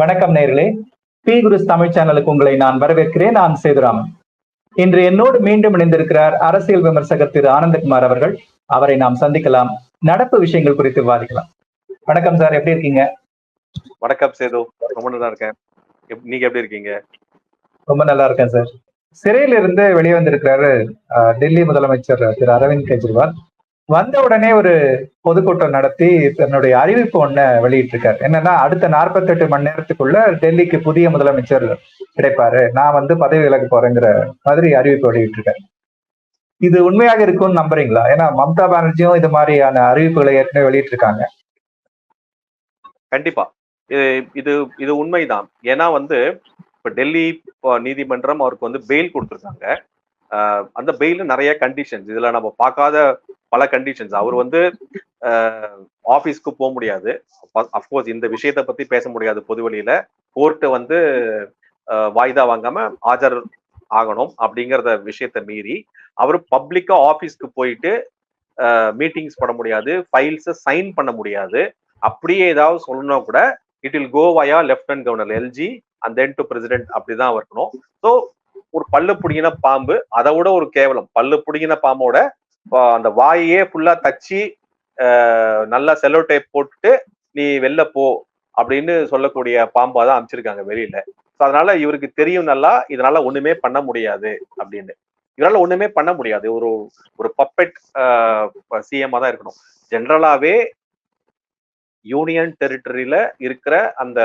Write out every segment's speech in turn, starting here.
வணக்கம் நேர்களே. பி குருஸ் தமிழ் சேனலுக்கு உங்களை நான் வரவேற்கிறேன். நான் சேதுராமன் இன்று என்னோடு மீண்டும் இணைந்திருக்கிறார் அரசியல் விமர்சகர் திரு ஆனந்தகுமார் அவர்கள். அவரை நாம் சந்திக்கலாம். நடப்பு விஷயங்கள் குறித்து விவாதிக்கலாம். வணக்கம் சார் எப்படி இருக்கீங்க? வணக்கம் சேது. ரொம்ப நல்லா இருக்கேன். நீங்க எப்படி இருக்கீங்க? ரொம்ப நல்லா இருக்கேன் சார். சிறையில இருந்து வெளியே வந்திருக்கிறாரு டெல்லி முதலமைச்சர் திரு அரவிந்த் கெஜ்ரிவால். வந்த உடனே ஒரு பொதுக்கூட்டம் நடத்தி தன்னுடைய அறிவிப்பு ஒண்ண வெளியிட்டிருக்காரு. என்னன்னா அடுத்த 48 மணி நேரத்துக்குள்ள டெல்லிக்கு புதிய முதலமைச்சர் கிடைப்பாரு. நான் வந்து பதவி விலக போறேங்கிற மாதிரி அறிவிப்பு வெளியிட்டிருக்காரு. இது உண்மையாக இருக்கும்னு நம்புறீங்களா? ஏன்னா மம்தா பானர்ஜியும் இது மாதிரியான அறிவிப்புகளை ஏற்கனவே வெளியிட்டிருக்காங்க. கண்டிப்பா. இது இது இது உண்மைதான். ஏன்னா வந்து இப்ப டெல்லி நீதிமன்றம் அவருக்கு வந்து பெயில் கொடுத்துருக்காங்க. அந்த பெயில நிறைய கண்டிஷன்ஸ் இதுல நம்ம பார்க்காத பல கண்டிஷன்ஸ் அவர் வந்து ஆஃபீஸ்க்கு போக முடியாது. அஃப்கோர்ஸ் இந்த விஷயத்தை பத்தி பேச முடியாது பொதுவெளியில கோர்ட்டு வந்து வாய்தா வாங்காம ஆஜர் ஆகணும் அப்படிங்கிறத விஷயத்தை மீறி அவர் பப்ளிக்கா ஆஃபீஸ்க்கு போயிட்டு மீட்டிங்ஸ் பண்ண முடியாது. ஃபைல்ஸை சைன் பண்ண முடியாது. அப்படியே ஏதாவது சொல்லணும் கூட it will go via lieutenant governor LG and then to president அப்படிதான் இருக்கணும். ஸோ ஒரு பல்லு புடிங்கின பாம்பு அதை விட ஒரு கேவலம். பல்லு புடிங்கின பாம்போட அந்த வாயையே ஃபுல்லா தச்சு ஆஹ் நல்லா செல்லோ டைப் போட்டுட்டு நீ வெளில போ அப்படின்னு சொல்லக்கூடிய பாம்பா தான் அமைச்சிருக்காங்க வெளியில. ஸோ அதனால இவருக்கு தெரியும் நல்லா இதனால ஒண்ணுமே பண்ண முடியாது அப்படின்னு. இவரால் ஒண்ணுமே பண்ண முடியாது. ஒரு ஒரு பப்பெட் சிஎம்மா தான் இருக்கணும். ஜென்ரலாவே யூனியன் டெரிட்டரியில இருக்கிற அந்த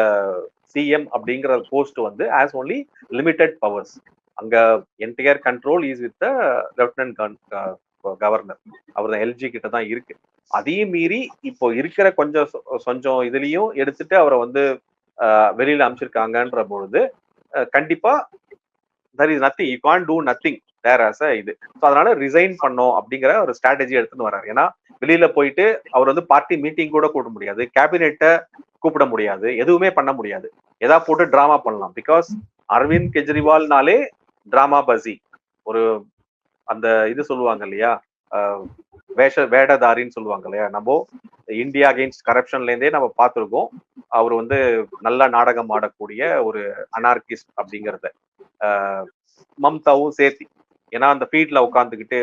சிஎம் அப்படிங்கிற போஸ்ட் வந்து ஆஸ் ஒன்லி லிமிடெட் பவர்ஸ் அங்க entire control is with the lieutenant governor அவர் தான் எல்ஜி கிட்ட தான் இருக்கு. அதையும் மீறி இப்போ இருக்கிற கொஞ்சம் கொஞ்சம் இதுலயும் எடுத்துட்டு அவரை வந்து ஆஹ், வெளியில அமைச்சிருக்காங்கன்ற பொழுது கண்டிப்பா there is nothing you can do nothing there as a இது. ஸோ அதனால ரிசைன் பண்ணோம் அப்படிங்கிற ஒரு ஸ்ட்ராட்டஜி எடுத்துன்னு வர்றாரு. ஏன்னா வெளியில போயிட்டு அவர் வந்து பார்ட்டி மீட்டிங் கூட கூட்ட முடியாது. கேபினெட்டை கூப்பிட முடியாது. எதுவுமே பண்ண முடியாது. எதா போட்டு டிராமா பண்ணலாம். பிகாஸ் அரவிந்த் கெஜ்ரிவால்னாலே டிராமா பசி ஒரு அந்த இது சொல்லுவாங்க இல்லையா? வேஷ வேடதாரின்னு சொல்லுவாங்க இல்லையா? நம்ம இந்தியா அகெயின்ஸ்ட் கரப்ஷன்லேருந்தே நம்ம பார்த்துருக்கோம். அவர் வந்து நல்ல நாடகம் ஆடக்கூடிய ஒரு அனார்கிஸ்ட் அப்படிங்கிறத. மம்தாவும் சேர்த்தி. ஏன்னா அந்த ஃபீல்ட்ல உட்காந்துக்கிட்டு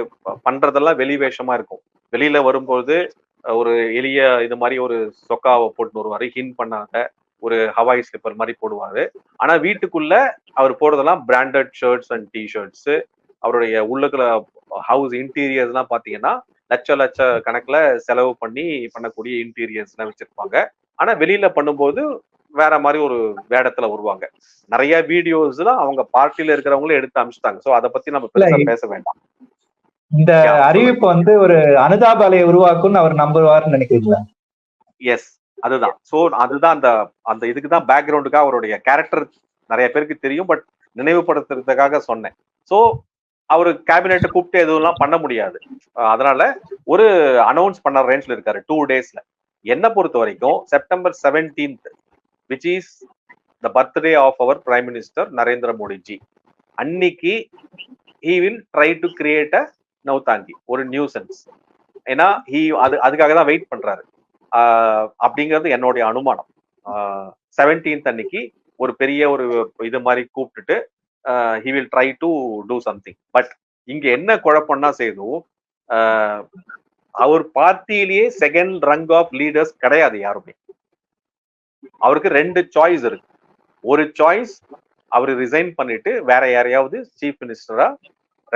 பண்றதெல்லாம் வெளி வேஷமா இருக்கும். வெளியில வரும்போது ஒரு எளிய இது மாதிரி ஒரு சொக்காவை போட்டு வருவாரு. ஹின் பண்ணாங்க ஒரு ஹவாய் ஸ்லிப்பர் மாதிரி போடுவாரு. ஆனா வீட்டுக்குள்ள அவர் போடுறதெல்லாம் branded shirts and T shirts அவருடைய உள்ளுக்குள்ள ஹவுஸ் இன்டீரியர்ஸ் எல்லாம் பாத்தீங்கன்னா லட்ச லட்ச கணக்குல செலவு பண்ணி பண்ணக்கூடிய இன்டீரியர்ஸ் எல்லாம் வச்சிருப்பாங்க. ஆனா வெளியில பண்ணும்போது வேற மாதிரி ஒரு வேடத்துல வருவாங்க. நிறைய வீடியோஸ்ல அவங்க பார்ட்டில இருக்கிறவங்களும் எடுத்து அமிச்சிட்டாங்க. சோ அதை பத்தி நம்ம பேச வேண்டாம். இந்த. அறிவிப்பு வந்து ஒரு அனுதாப அலையை உருவாக்கும்னு அவர் நம்புவார்னு நினைக்கிறீங்களா? எஸ் அதுதான். சோ அதுதான் அந்த அந்த இதுக்கு தான் பேக்ரவுண்டுக்காக அவருடைய கேரக்டர் நிறைய பேருக்கு தெரியும் பட் நினைவுபடுத்துறதுக்காக சொன்னேன். சோ அவர் கேபினெட்டை கூப்பிட்டு எதுவும் பண்ண முடியாது. அதனால ஒரு அனௌன்ஸ் பண்ண ரேஞ்ச்ல இருக்காரு டூ டேஸ்ல என்ன பொறுத்த வரைக்கும் September seventeenth which is the birthday of our prime minister Narendra Modi ji அன்னைக்கு he will try to create a nautanki ஒரு நியூசன்ஸ் ஏன்னா ஹி அது அதுக்காக தான் வெயிட் பண்றாரு. அப்படிங்கிறது என்னுடைய அனுமானம். செவன்டீன்த் அன்னைக்கு ஒரு பெரிய ஒரு இது மாதிரி கூப்பிட்டுட்டு he will try to do something but இங்க என்ன குழப்பம்னா செய்தும் அவர் பார்ட்டியிலேயே செகண்ட் ரங் ஆஃப் லீடர்ஸ் கிடையாது யாருமே. அவருக்கு ரெண்டு சாய்ஸ் இருக்கு. ஒரு சாய்ஸ் அவர் ரிசைன் பண்ணிட்டு வேற யாரையாவது சீஃப் மினிஸ்டரா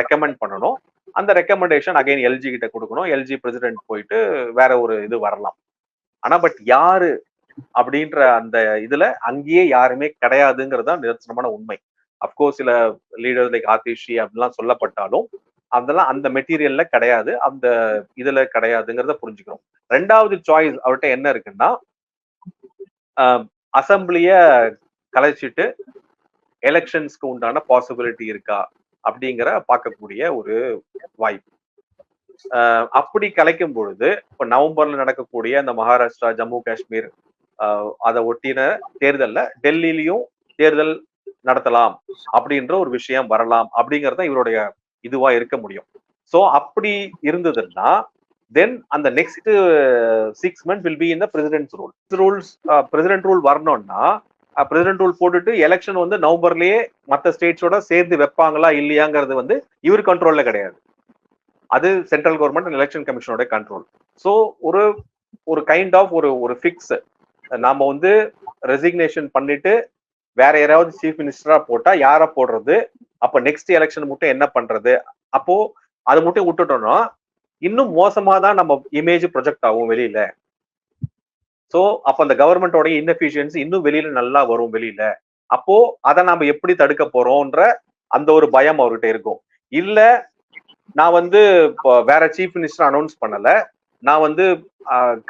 ரெக்கமெண்ட் பண்ணணும். அந்த ரெக்கமெண்டேஷன் அகைன் எல்ஜி கிட்ட கொடுக்கணும். எல்ஜி பிரசிடென்ட் போயிட்டு வேற ஒரு இது வரலாம். ஆனா பட் யாரு அப்படின்ற அந்த இதுல அங்கேயே யாருமே கிடையாதுங்கிறது தான் நிதர்சனமான உண்மை. அப்கோர்ஸ் சில லீடர்ஸ் லைக் ஆதிஷி அப்படிலாம் சொல்லப்பட்டாலும் அதெல்லாம் அந்த மெட்டீரியல்ல கிடையாது. அந்த இதுல கிடையாதுங்கிறத புரிஞ்சுக்கிறோம். ரெண்டாவது சாய்ஸ் அவர்கிட்ட என்ன இருக்குன்னா அசம்பிளிய கலைச்சிட்டு எலெக்ஷன்ஸ்க்கு உண்டான பாசிபிலிட்டி இருக்கா அப்படிங்கிற பார்க்கக்கூடிய ஒரு வாய்ப்பு. அப்படி கலைக்கும் பொழுது இப்ப நவம்பர்ல நடக்கக்கூடிய அந்த மகாராஷ்டிரா ஜம்மு காஷ்மீர் அதை ஒட்டின தேர்தல்ல டெல்லியிலையும் தேர்தல் நடத்தலாம் அப்படின்ற ஒரு விஷயம் வரலாம் அப்படிங்கறத தான் இவருடைய இதுவா இருக்க முடியும். சோ அப்படி இருந்ததுன்னா தென் அந்த next six month will be in the president's rule rules president rule வரணும்னா பிரசிடென்ட் ரூல் போட்டுட்டு எலெக்ஷன் வந்து நவம்பர்லயே மற்ற ஸ்டேட்ஸோட சேர்ந்து வைப்பாங்களா இல்லையாங்கிறது வந்து இவர் கண்ட்ரோல்ல கிடையாது. அது சென்ட்ரல் கவர்மெண்ட் எலெக்ஷன் கமிஷனோட கண்ட்ரோல் ஸோ ஒரு ஒரு கைண்ட் ஆஃப் ஒரு ஒரு ஃபிக்ஸ் நாம வந்து ரெசிக்னேஷன் பண்ணிட்டு வேற யாராவது சீஃப் மினிஸ்டரா போட்டா யார போடுறது? அப்ப நெக்ஸ்ட் எலெக்ஷன் மட்டும் என்ன பண்றது? அப்போ அது மட்டும் விட்டுட்டோம்னா இன்னும் மோசமா தான் நம்ம இமேஜ் ப்ரொஜெக்ட் ஆகும் வெளியில. ஸோ அப்ப அந்த கவர்மெண்டோட இன்எஃபிஷியன்சி இன்னும் வெளியில நல்லா வரும் வெளியில. அப்போ அதை நாம எப்படி தடுக்க போறோம்ன்ற அந்த ஒரு பயம் அவர்கிட்ட இருக்கும். இல்ல நான் வந்து இப்போ வேற சீஃப் மினிஸ்டர் அனௌன்ஸ் பண்ணல. நான் வந்து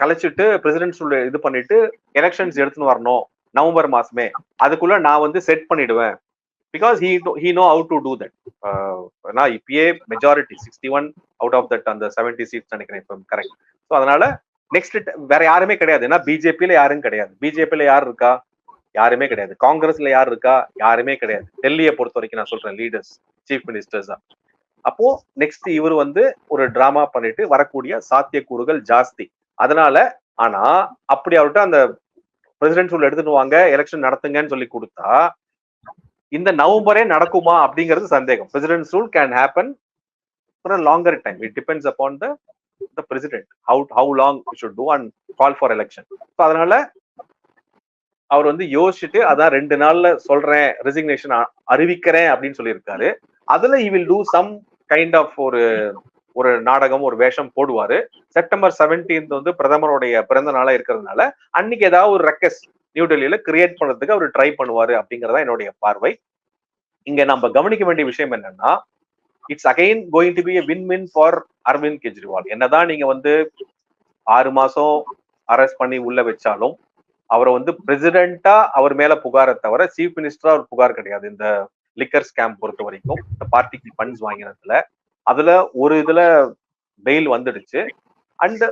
கலைச்சிட்டு பிரசிடென்ட் சொல்ல இது பண்ணிட்டு எலெக்ஷன்ஸ் எடுத்துன்னு வரணும் நவம்பர் மாசமே. அதுக்குள்ள நான் வந்து செட் பண்ணிடுவேன். Because he he know how to do that நான் இப்பயே majority sixty one out of that அந்த செவன்டி சீட்ஸ் நினைக்கிறேன் இப்போ கரெக்ட் ஸோ அதனால நெக்ஸ்ட் வேற யாருமே கிடையாது. ஏன்னா பிஜேபியில யாரும் கிடையாது. பிஜேபியில யார் இருக்கா? யாருமே கிடையாது. காங்கிரஸ்ல யார் இருக்கா? யாருமே கிடையாது. டெல்லியை பொறுத்த வரைக்கும் நான் சொல்றேன் லீடர்ஸ் சீஃப் மினிஸ்டர்ஸ் தான். அப்போ நெக்ஸ்ட் இவர் வந்து ஒரு டிராமா பண்ணிட்டு வரக்கூடிய சாத்தியக்கூறுகள் ஜாஸ்தி. அதனால ஆனா அப்படி அவர்கிட்ட அந்த பிரசிடென்ட் சொல்ல எடுத்துட்டு வாங்க எலெக்ஷன் நடத்துங்கன்னு சொல்லி கொடுத்தா இந்த நவம்பரே நடக்குமா அப்படிங்கிறது சந்தேகம். President rule can happen for longer time it depends upon the the president how how long should do and call for election so அதனால அவர் வந்து யோசிச்சுட்டு அதான் ரெண்டு நாள்ல சொல்றேன் ரெசிக்னேஷன் அறிவிக்கிறேன் அப்படின்னு சொல்லியிருக்காரு. அதுல he will do some kind of ஒரு ஒரு நாடகம் ஒரு வேஷம் போடுவாரு. செப்டம்பர் 17th வந்து பிரதமருடைய பிறந்த நாளா இருக்கிறதுனால அன்னைக்கு ஏதாவது ஒரு ரெக்கஸ் நியூ டெல்லியில கிரியேட் பண்றதுக்கு அவர் ட்ரை பண்ணுவாரு அப்படிங்கறதா என்னுடைய பார்வை. இங்க நம்ம கவனிக்க வேண்டிய விஷயம் என்னன்னா it's again going to be win win for Arvind Kejriwal என்னதான் நீங்க வந்து ஆறு மாசம் அரெஸ்ட் பண்ணி உள்ள வச்சாலும் அவரை வந்து பிரசிடென்டா அவர் மேல புகாரை தவிர சீஃப் மினிஸ்டரா ஒரு புகார் கிடையாது. இந்த லிக்கர் ஸ்கேம் பொறுத்த வரைக்கும் இந்த பார்ட்டிக்கு ஃபண்ட்ஸ் வாங்கினதுல அதுல ஒரு இதுல பெயில் வந்துடுச்சு. அண்ட்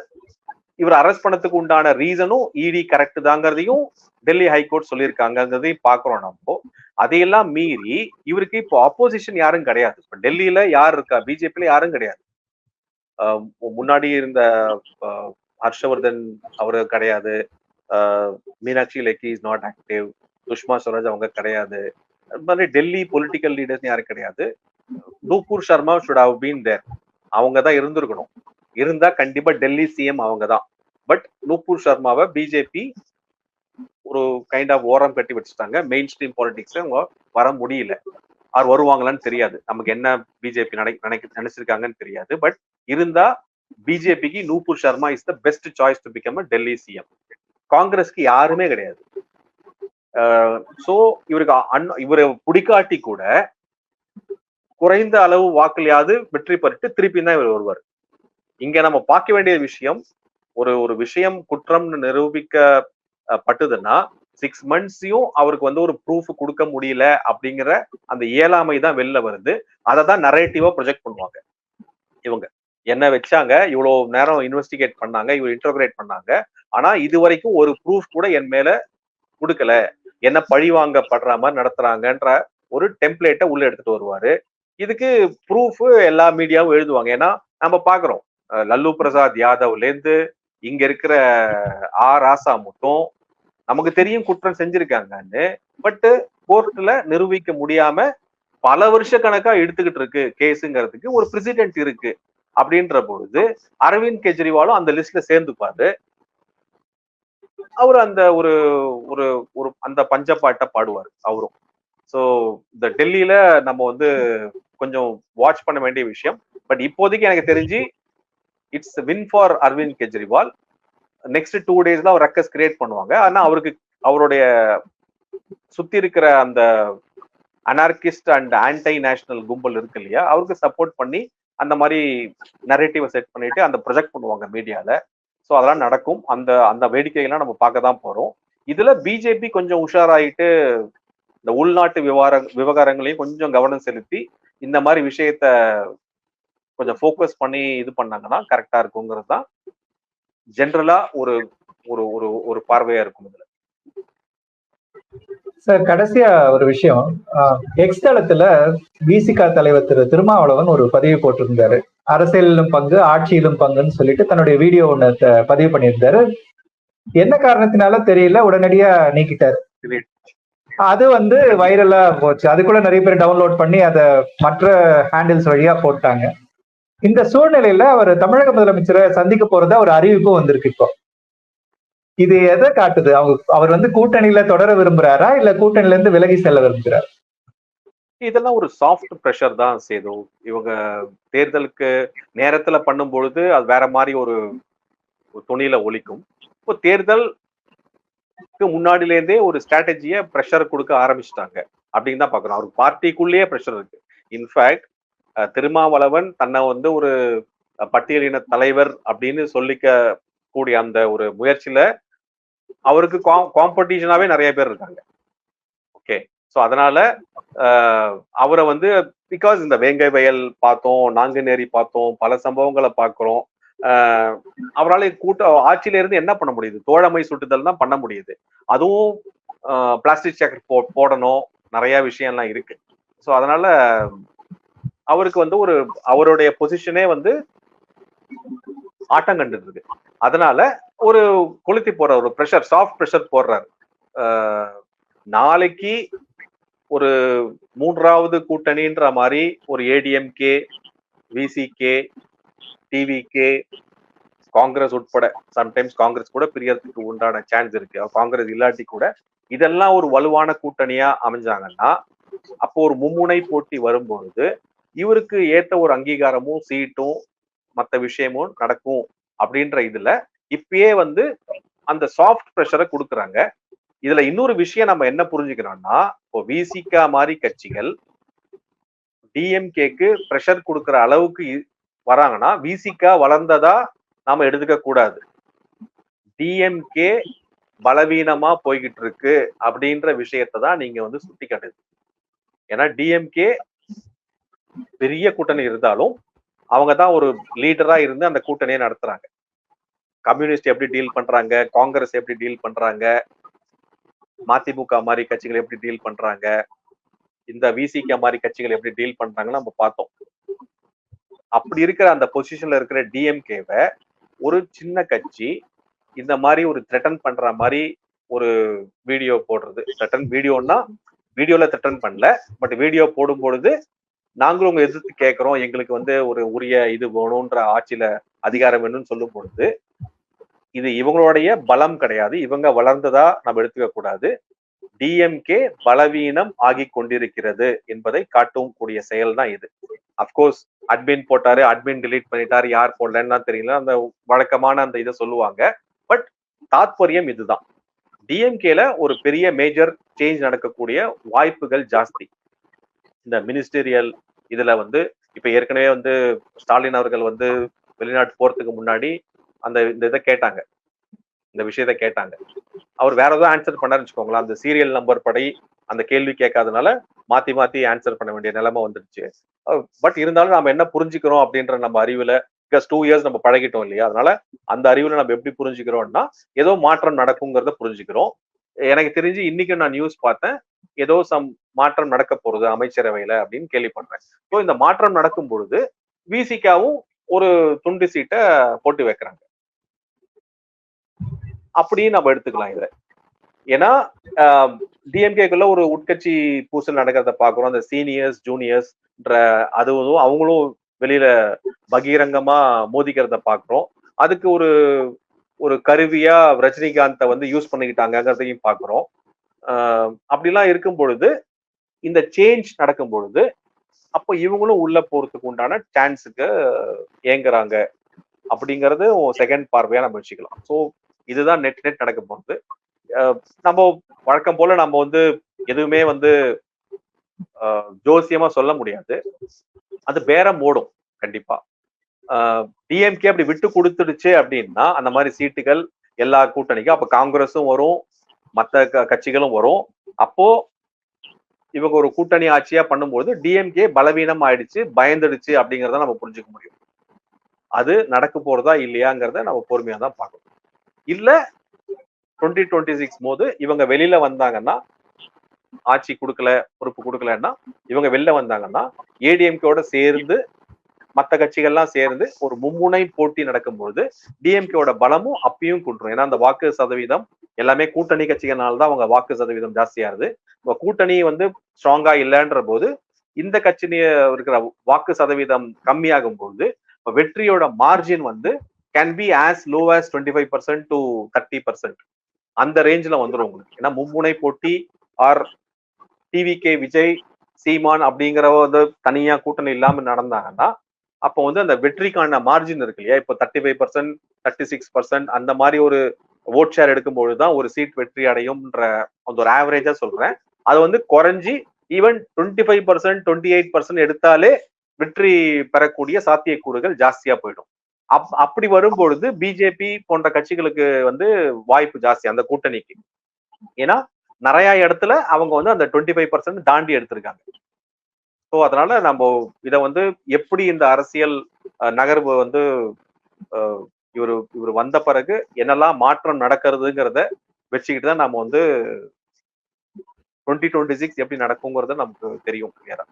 இவர் அரெஸ்ட் பண்ணதுக்கு உண்டான ரீசனும் இடி கரெக்ட் தாங்கிறதையும் டெல்லி ஹைகோர்ட் சொல்லியிருக்காங்கிறதையும் பாக்குறோம் நம்ம. அதையெல்லாம் மீறி இவருக்கு இப்போ ஆப்போசிஷன் யாரும் கிடையாது. இப்ப டெல்லியில யார் இருக்கா? பிஜேபியில யாரும் கிடையாது. ஆஹ் முன்னாடி இருந்த ஹர்ஷவர்தன் அவரு கிடையாது. ஆஹ் Meenakshi Lekhi is not active Sushma Swaraj அவங்க கிடையாது. மாதிரி டெல்லி பொலிட்டிக்கல் லீடர்ஸ் யாரும் கிடையாது. Nupur Sharma should have been there அவங்க தான் இருந்திருக்கணும். இருந்தா கண்டிப்பா டெல்லி சிஎம் அவங்க தான் பட் நூபூர் சர்மாவை பிஜேபி ஒரு கைண்ட் ஆஃப் ஓரம் கட்டி வச்சுட்டாங்க. மெயின் ஸ்ட்ரீம் பாலிட்டிக்ஸ் அவங்க வர முடியல. அவர் வருவாங்களான்னு தெரியாது. நமக்கு என்ன பிஜேபி நினைக்க நினைச்சிருக்காங்கன்னு தெரியாது. பட் இருந்தா பிஜேபிக்கு Nupur Sharma is the best choice to become Delhi CM காங்கிரஸ்க்கு யாருமே கிடையாது. சோ இவருக்கு அன்- இவரை பிடிக்காட்டி கூட குறைந்த அளவு வாக்குலையாவது வெற்றி பெற்று திருப்பி தான் இவர் வருவார். இங்க நம்ம பார்க்க வேண்டிய விஷயம் ஒரு ஒரு விஷயம் குற்றம்னு நிரூபிக்கப்பட்டதுன்னா சிக்ஸ் மந்த்ஸையும் அவருக்கு வந்து ஒரு ப்ரூஃப் கொடுக்க முடியல அப்படிங்கிற அந்த இயலாமை தான் வெளில வருது. அதை தான் நரேட்டிவா ப்ரொஜெக்ட் பண்ணுவாங்க. இவங்க என்ன வச்சாங்க இவ்வளவு நேரம் இன்வெஸ்டிகேட் பண்ணாங்க இவர் இன்டர்கிரேட் பண்ணாங்க. ஆனா இது வரைக்கும் ஒரு ப்ரூஃப் கூட என் மேல கொடுக்கல. என்ன பழி வாங்கப்படுற மாதிரி நடத்துறாங்கன்ற ஒரு டெம்ப்ளேட்டை உள்ள எடுத்துட்டு வருவாரு. இதுக்கு ப்ரூஃப் எல்லா மீடியாவும் எழுதுவாங்க. ஏன்னா நம்ம பாக்குறோம் லல்லு பிரசாத் யாதவ்ல இருந்து இங்க இருக்கிற ஆ ராசா மட்டும் நமக்கு தெரியும் குற்றம் செஞ்சிருக்காங்கன்னு. பட் கோர்ட்ல நிரூபிக்க முடியாம பல வருஷ கணக்கா எடுத்துக்கிட்டு இருக்கு கேஸுங்கிறதுக்கு ஒரு பிரசிடென்ட் இருக்கு. அப்படின்ற பொழுது அரவிந்த் கெஜ்ரிவாலும் அந்த லிஸ்ட்ல சேர்ந்துப்பாரு. அவர் அந்த ஒரு ஒரு ஒரு அந்த பஞ்சப்பாட்டை பாடுவார் அவரும். ஸோ இந்த டெல்லியில நம்ம வந்து கொஞ்சம் வாட்ச் பண்ண வேண்டிய விஷயம். பட் இப்போதைக்கு எனக்கு தெரிஞ்சு it's win for Arvind Kejriwal next two டேஸ்ல அவர் ரக்கஸ் கிரியேட் பண்ணுவாங்க. ஆனா அவருக்கு அவருடைய சுத்தி இருக்கிற அந்த அனார்கிஸ்ட் அண்ட் ஆன்டை நேஷனல் கும்பல் இருக்கு இல்லையா அவருக்கு சப்போர்ட் பண்ணி அந்த மாதிரி நரேட்டிவை செட் பண்ணிட்டு அந்த ப்ரொஜெக்ட் பண்ணுவாங்க மீடியால ஸோ அதெல்லாம் நடக்கும். அந்த அந்த வேடிக்கைகள்லாம் நம்ம பார்க்க தான் போறோம். இதுல பிஜேபி கொஞ்சம் உஷாராயிட்டு இந்த உள்நாட்டு விவகார விவகாரங்களையும் கொஞ்சம் கவனம் செலுத்தி இந்த மாதிரி விஷயத்த கொஞ்சம் ஃபோக்கஸ் பண்ணி இது பண்ணாங்கன்னா கரெக்டா இருக்குங்கிறது தான் ஜென்ரலா ஒரு ஒரு ஒரு ஒரு பார்வையா இருக்கும் இதுல. சார் கடைசியா ஒரு விஷயம். எக்ஸ் தளத்துல பிசிகா தலைவர் திரு திருமாவளவன் ஒரு பதிவு போட்டிருந்தாரு. அரசியலிலும் பங்கு ஆட்சியிலும் பங்குன்னு சொல்லிட்டு தன்னுடைய வீடியோ ஒண்ணு பதிவு பண்ணியிருந்தாரு. என்ன காரணத்தினால தெரியல உடனடியா நீக்கிட்டாரு. அது வந்து வைரலா போச்சு. அதுக்குள்ள நிறைய பேர் டவுன்லோட் பண்ணி அதை மற்ற ஹேண்டில்ஸ் வழியா போட்டாங்க. இந்த சூழ்நிலையில அவர் தமிழக முதலமைச்சரை சந்திக்க போறதா ஒரு அறிவிப்பு வந்திருக்கு இப்போ. இது எதை காட்டுது? அவங்க அவர் வந்து கூட்டணியில தொடர விரும்புறாரா? இல்ல கூட்டணியில இருந்து விலகி செல்ல விரும்புகிறார் இதெல்லாம் ஒரு சாஃப்ட் ப்ரெஷர் தான் சேது. இவங்க தேர்தலுக்கு நேரத்துல பண்ணும் பொழுது அது வேற மாதிரி ஒரு துணியில ஒழிக்கும் இப்போ தேர்தலுக்கு முன்னாடில இருந்தே ஒரு ஸ்ட்ராட்டஜியை ப்ரெஷர் கொடுக்க ஆரம்பிச்சிட்டாங்க. அப்படின்னு தான் பாக்குறோம் அவருக்கு பார்ட்டிக்குள்ளேயே ப்ரெஷர் இருக்கு. இன்ஃபேக்ட் திருமாவளவன் தன்னை வந்து ஒரு பட்டியலின தலைவர் அப்படின்னு சொல்லிக்க கூடிய அந்த ஒரு முயற்சியில அவருக்கு காம்படிஷனாவே நிறைய பேர் இருக்காங்க. ஓகே ஸோ அதனால அவரை வந்து பிகாஸ் இந்த வேங்கை வயல் பார்த்தோம் நாங்குநேரி பார்த்தோம் பல சம்பவங்களை பார்க்குறோம் அவரால் கூட்ட ஆட்சியில இருந்து என்ன பண்ண முடியுது? தோழமை சுட்டுதல் தான் பண்ண முடியுது. அதுவும் பிளாஸ்டிக் சேக்கர் போ போடணும் நிறைய விஷயம்லாம் இருக்கு. ஸோ அதனால அவருக்கு வந்து ஒரு அவருடைய பொசிஷனே வந்து ஆட்டம் கண்டுட்டு இருக்கு அதனால ஒரு கொளுத்தி போற ஒரு ப்ரெஷர் சாஃப்ட் ப்ரெஷர் போடுறாரு. நாளைக்கு ஒரு மூன்றாவது கூட்டணின்ற மாதிரி ஒரு ஏடிஎம்கே விசிகே டிவிகே காங்கிரஸ் உட்பட சம்டைம்ஸ் காங்கிரஸ் கூட பிரியறதுக்கு உண்டான சான்ஸ் இருக்கு. காங்கிரஸ் இல்லாட்டி கூட இதெல்லாம் ஒரு வலுவான கூட்டணியா அமைஞ்சாங்கன்னா அப்போ ஒரு மும்முனை போட்டி வரும்பொழுது இவருக்கு ஏத்த ஒரு அங்கீகாரமும் சீட்டும் மற்ற விஷயமும் நடக்கும் அப்படின்ற இதுல இப்பயே வந்து அந்த சாஃப்ட் ப்ரெஷரை கொடுக்குறாங்க. இதுல இன்னொரு விஷயம் நம்ம என்ன புரிஞ்சுக்கிறோம்னா இப்போ விசிகா மாதிரி கட்சிகள் டிஎம்கேக்கு ப்ரெஷர் கொடுக்குற அளவுக்கு வராங்கன்னா விசிகா வளர்ந்ததா நாம எடுத்துக்க கூடாது. டிஎம்கே பலவீனமா போய்கிட்டு இருக்கு அப்படின்ற விஷயத்தை தான் நீங்க வந்து சுட்டி காட்டுது ஏன்னா டிஎம்கே பெரிய கூட்டணி இருந்தாலும் அவங்க தான் ஒரு லீடரா இருந்து அந்த கூட்டணியை நடத்துறாங்க. கம்யூனிஸ்ட் எப்படி டீல் பண்றாங்க? காங்கிரஸ் எப்படி டீல் பண்றாங்க? மதிமுக மாதிரி கட்சிகள் எப்படி டீல் பண்றாங்க? இந்த விசிகே மாதிரி கட்சிகள் எப்படி டீல் பண்றாங்கன்னு நம்ம பார்த்தோம். அப்படி இருக்கிற அந்த பொசிஷன்ல இருக்கிற டிஎம்கேவை ஒரு சின்ன கட்சி இந்த மாதிரி ஒரு த்ரெட்டன் பண்ற மாதிரி ஒரு வீடியோ போடுறது. த்ரெட்டன் வீடியோன்னா வீடியோல த்ரெட்டன் பண்ணல. பட் வீடியோ போடும் பொழுது நாங்களும் உங்க எதிர்த்து கேட்கிறோம். எங்களுக்கு வந்து ஒரு உரிய இது வேணும்ன்ற ஆட்சியில அதிகாரம் வேணும்னு சொல்லும் பொழுது இது இவங்களுடைய பலம் கிடையாது. இவங்க வளர்ந்ததா நம்ம எடுத்துக்க கூடாது. டிஎம்கே பலவீனம் ஆகி கொண்டிருக்கிறது என்பதை காட்டும் கூடிய செயல் தான் இது அப்கோர்ஸ் அட்மின் போட்டாரு அட்மின் டிலீட் பண்ணிட்டாரு யார் போடலன்னு தெரியல. அந்த வழக்கமான அந்த இதை சொல்லுவாங்க. பட் தாத்பரியம் இதுதான். டிஎம்கேல ஒரு பெரிய மேஜர் சேஞ்ச் நடக்கக்கூடிய வாய்ப்புகள் ஜாஸ்தி. இந்த மினிஸ்டீரியல் இதுல வந்து இப்ப ஏற்கனவே வந்து ஸ்டாலின் அவர்கள் வந்து வெளிநாட்டு போறதுக்கு முன்னாடி அந்த இந்த இதை கேட்டாங்க. இந்த விஷயத்த கேட்டாங்க. அவர் வேற ஏதோ ஆன்சர் பண்ணாருன்னு வச்சுக்கோங்களேன். அந்த சீரியல் நம்பர் படி அந்த கேள்வி கேட்காதனால மாத்தி மாத்தி ஆன்சர் பண்ண வேண்டிய நிலைமை வந்துடுச்சு. பட் இருந்தாலும் நம்ம என்ன புரிஞ்சுக்கிறோம் அப்படின்ற நம்ம அறிவுல பிகாஸ் டூ இயர்ஸ் நம்ம பழகிட்டோம் இல்லையா? அதனால அந்த அறிவுல நம்ம எப்படி புரிஞ்சுக்கிறோம்னா ஏதோ மாற்றம் நடக்குங்கிறத புரிஞ்சுக்கிறோம். எனக்கு தெரிஞ்சு இன்னைக்கு நான் நியூஸ் பார்த்தேன். ஏதோ சம் மாற்றம் நடக்க போறது அமைச்சரவையில அப்படின்னு கேள்விப்படுறேன். ஸோ இந்த மாற்றம் நடக்கும் பொழுது விசிகாவும் ஒரு துண்டு சீட்டை போட்டு வைக்கிறாங்க. அப்படியும் நம்ம எடுத்துக்கலாம் இதை. ஏன்னா டிஎம்கேக்குள்ள ஒரு உட்கட்சி பூசல் நடக்கிறத பாக்குறோம் அந்த சீனியர்ஸ் ஜூனியர்ஸ்ன்ற அதுவும் அவங்களும் வெளியில பகிரங்கமா மோதிக்கிறத பாக்குறோம் அதுக்கு ஒரு ஒரு கருவியா ரஜினிகாந்தை வந்து யூஸ் பண்ணிக்கிட்டாங்கிறதையும் பாக்குறோம் அப்படிலாம் இருக்கும் பொழுது இந்த சேஞ்ச் நடக்கும் பொழுது அப்போ இவங்களும் உள்ள போறதுக்கு உண்டான சான்ஸுக்கு ஏங்குறாங்க அப்படிங்கறது செகண்ட் பார்வையா நம்ம வச்சுக்கலாம். ஸோ இதுதான் நெட் நெட் நடக்க போகுது. நம்ம வழக்கம் போல நம்ம வந்து எதுவுமே வந்து ஜோசியமா சொல்ல முடியாது. அது பேரம் ஓடும் கண்டிப்பா. டிஎம்கே அப்படி விட்டு கொடுத்துடுச்சு அப்படின்னா அந்த மாதிரி சீட்டுகள் எல்லா கூட்டணிக்கும் அப்ப காங்கிரஸும் வரும் மற்ற க- கட்சிகளும் வரும். அப்போ இவங்க ஒரு கூட்டணி ஆட்சியா பண்ணும்போது டிஎம்கே பலவீனம் ஆயிடுச்சு பயந்துடுச்சு அப்படிங்கிறத நம்ம புரிஞ்சுக்க முடியும். அது நடக்க போறதா இல்லையாங்கிறத நம்ம பொறுமையா தான் பார்க்கணும். இல்ல டுவெண்ட்டி டுவெண்ட்டி சிக்ஸ் போது இவங்க வெளியில வந்தாங்கன்னா ஆட்சி கொடுக்கல பொறுப்பு கொடுக்கலன்னா இவங்க வெளில வந்தாங்கன்னா ஏடிஎம்கேவோட சேர்ந்து மத்த கட்சிகள்லாம் சேர்ந்து ஒரு மும்முனை போட்டி நடக்கும்பொழுது டிஎம்கேவோட பலமும் அப்பயும் கூட்டுரும் ஏன்னா அந்த வாக்கு சதவீதம் எல்லாமே கூட்டணி கட்சிகள்னால தான் அவங்க வாக்கு சதவீதம் ஜாஸ்தியாருது இப்போ கூட்டணி வந்து ஸ்ட்ராங்கா இல்லைன்ற போது இந்த கட்சி இருக்கிற வாக்கு சதவீதம் கம்மியாகும் பொழுது வெற்றியோட மார்ஜின் வந்து can be as low as twenty five percent to thirty percent அந்த ரேஞ்சில் வந்துடும் உங்களுக்கு. ஏன்னா மும்முனை போட்டி ஆர் டிவிகே விஜய் சீமான் அப்படிங்கிற வந்து தனியாக கூட்டணி இல்லாமல் நடந்தாங்கன்னா அப்போ வந்து அந்த வெற்றிக்கான மார்ஜின் இருக்கு இல்லையா? இப்போ thirty five percent thirty six percent அந்த மாதிரி ஒரு ஓட் ஷேர் எடுக்கும்பொழுது தான் ஒரு சீட் வெற்றி அடையும்ன்ற அந்த ஒரு ஆவரேஜா சொல்றேன். அது வந்து குறைஞ்சி even twenty five percent twenty eight percent எடுத்தாலே வெற்றி பெறக்கூடிய சாத்தியக்கூறுகள் ஜாஸ்தியா போயிடும். அப் அப்படி வரும்பொழுது பிஜேபி போன்ற கட்சிகளுக்கு வந்து வாய்ப்பு ஜாஸ்தி அந்த கூட்டணிக்கு. ஏன்னா நிறைய இடத்துல அவங்க வந்து அந்த டுவெண்ட்டி ஃபைவ் பர்சன்ட் தாண்டி எடுத்திருக்காங்க. ஸோ அதனால நம்ம இதை வந்து எப்படி இந்த அரசியல் அஹ், நகர்வு வந்து இவர் இவரு இவர் வந்த பிறகு என்னெல்லாம் மாற்றம் நடக்கிறதுங்கிறத வச்சுக்கிட்டு தான் நம்ம வந்து டுவெண்ட்டி டுவெண்ட்டி சிக்ஸ் எப்படி நடக்குங்கிறது நமக்கு தெரியும் கிளியரா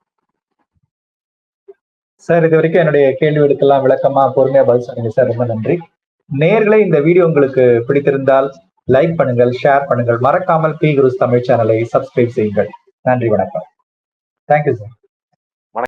சார் இது வரைக்கும் என்னுடைய கேள்விகளுக்கெல்லாம் விளக்கமா பொறுமையா பதில் சொன்னீங்க சார். ரொம்ப நன்றி. நேர்களை இந்த வீடியோ உங்களுக்கு பிடித்திருந்தால் லைக் பண்ணுங்கள் ஷேர் பண்ணுங்கள். மறக்காமல் பி குருஸ் தமிழ் சேனலை சப்ஸ்கிரைப் செய்யுங்கள். நன்றி வணக்கம். Thank you sir